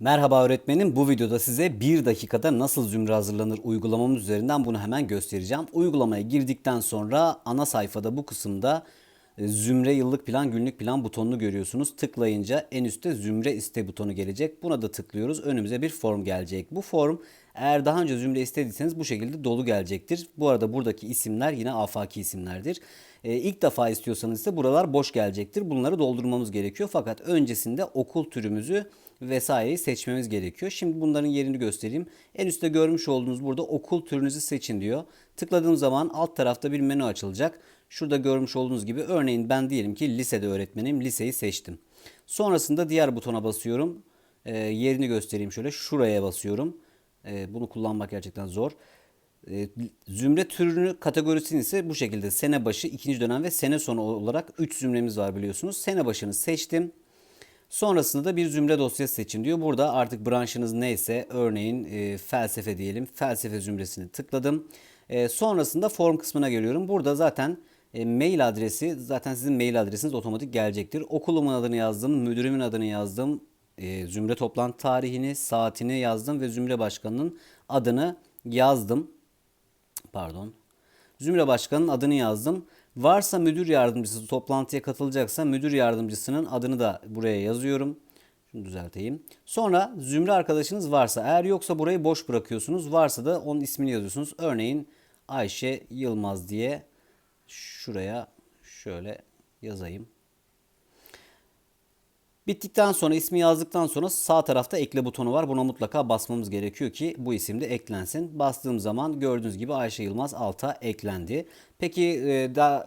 Merhaba öğretmenim. Bu videoda size bir dakikada nasıl zümre hazırlanır uygulamamız üzerinden bunu hemen göstereceğim. Uygulamaya girdikten sonra ana sayfada bu kısımda e, zümre yıllık plan günlük plan butonunu görüyorsunuz. Tıklayınca en üstte zümre iste butonu gelecek. Buna da tıklıyoruz. Önümüze bir form gelecek. Bu form eğer daha önce zümre istediyseniz bu şekilde dolu gelecektir. Bu arada buradaki isimler yine afaki isimlerdir. E, ilk defa istiyorsanız ise buralar boş gelecektir. Bunları doldurmamız gerekiyor. Fakat öncesinde okul türümüzü vesaireyi seçmemiz gerekiyor. Şimdi bunların yerini göstereyim. En üstte görmüş olduğunuz burada okul türünüzü seçin diyor. Tıkladığım zaman alt tarafta bir menü açılacak. Şurada görmüş olduğunuz gibi örneğin ben diyelim ki lisede öğretmenim. Liseyi seçtim. Sonrasında diğer butona basıyorum. Ee, yerini göstereyim şöyle. Şuraya basıyorum. Ee, bunu kullanmak gerçekten zor. Ee, Zümre türünü kategorisini ise bu şekilde sene başı, ikinci dönem ve sene sonu olarak 3 zümremiz var biliyorsunuz. Sene başını seçtim. Sonrasında da bir zümre dosyası seçin diyor. Burada artık branşınız neyse örneğin e, felsefe diyelim. Felsefe zümresini tıkladım. E, sonrasında form kısmına geliyorum. Burada zaten e, mail adresi zaten sizin mail adresiniz otomatik gelecektir. Okulumun adını yazdım, müdürümün adını yazdım, e, zümre toplantı tarihini, saatini yazdım ve zümre başkanının adını yazdım. Pardon. Zümre Başkanı'nın adını yazdım. Varsa müdür yardımcısı toplantıya katılacaksa müdür yardımcısının adını da buraya yazıyorum. Şunu düzelteyim. Sonra zümre arkadaşınız varsa eğer yoksa burayı boş bırakıyorsunuz. Varsa da onun ismini yazıyorsunuz. Örneğin Ayşe Yılmaz diye şuraya şöyle yazayım. Bittikten sonra ismi yazdıktan sonra sağ tarafta ekle butonu var. Buna mutlaka basmamız gerekiyor ki bu isim de eklensin. Bastığım zaman gördüğünüz gibi Ayşe Yılmaz alta eklendi. Peki e, daha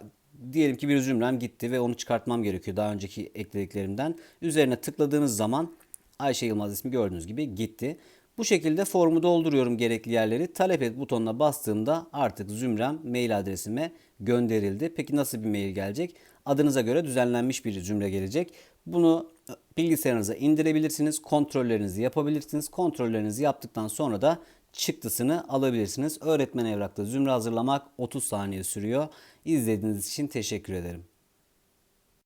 diyelim ki bir zümrem gitti ve onu çıkartmam gerekiyor daha önceki eklediklerimden. Üzerine tıkladığınız zaman Ayşe Yılmaz ismi gördüğünüz gibi gitti. Bu şekilde formu dolduruyorum gerekli yerleri. Talep et butonuna bastığımda artık zümrem mail adresime gönderildi. Peki nasıl bir mail gelecek? Adınıza göre düzenlenmiş bir zümre gelecek. Bunu bilgisayarınıza indirebilirsiniz. Kontrollerinizi yapabilirsiniz. Kontrollerinizi yaptıktan sonra da çıktısını alabilirsiniz. Öğretmen evrakta zümre hazırlamak 30 saniye sürüyor. İzlediğiniz için teşekkür ederim.